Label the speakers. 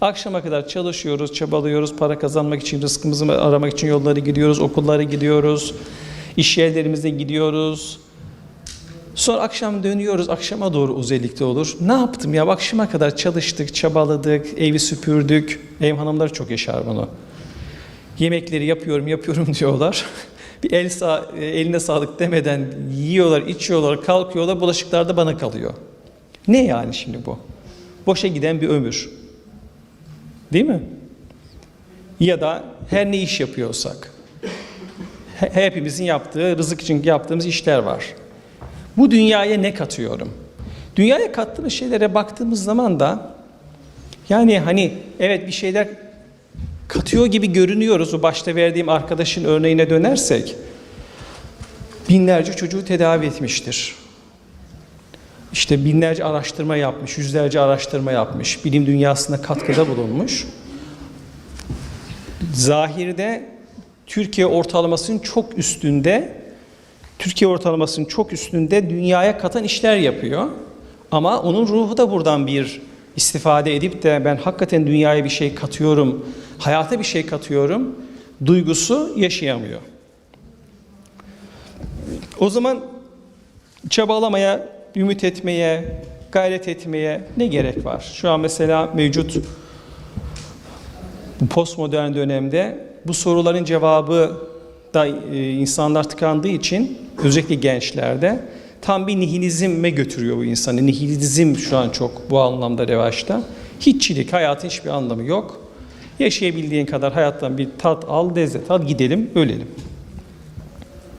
Speaker 1: Akşama kadar çalışıyoruz, çabalıyoruz, para kazanmak için, rızkımızı aramak için yolları gidiyoruz, okullara gidiyoruz, iş yerlerimize gidiyoruz. Sonra akşam dönüyoruz, akşama doğru özellikle olur. Ne yaptım ya? Akşama kadar çalıştık, çabaladık, evi süpürdük. Ev hanımları çok yaşar bunu. Yemekleri yapıyorum, yapıyorum diyorlar. Bir el sağ, eline sağlık demeden yiyorlar, içiyorlar, kalkıyorlar, bulaşıklar da bana kalıyor. Ne yani şimdi bu? Boşa giden bir ömür. Değil mi? Ya da her ne iş yapıyorsak, he- hepimizin yaptığı, rızık için yaptığımız işler var. Bu dünyaya ne katıyorum? Dünyaya kattığımız şeylere baktığımız zaman da yani hani evet bir şeyler katıyor gibi görünüyoruz. O başta verdiğim arkadaşın örneğine dönersek binlerce çocuğu tedavi etmiştir. İşte binlerce araştırma yapmış, yüzlerce araştırma yapmış, bilim dünyasına katkıda bulunmuş. Zahirde Türkiye ortalamasının çok üstünde, Türkiye ortalamasının çok üstünde dünyaya katan işler yapıyor. Ama onun ruhu da buradan bir istifade edip de ben hakikaten dünyaya bir şey katıyorum, hayata bir şey katıyorum duygusu yaşayamıyor. O zaman çabalamaya, ümit etmeye, gayret etmeye ne gerek var? Şu an mesela mevcut bu postmodern dönemde bu soruların cevabı da e, insanlar tıkandığı için özellikle gençlerde tam bir nihilizme götürüyor bu insanı. Nihilizm şu an çok bu anlamda revaçta. Hiççilik, hayatın hiçbir anlamı yok. Yaşayabildiğin kadar hayattan bir tat al, lezzet al, gidelim, ölelim.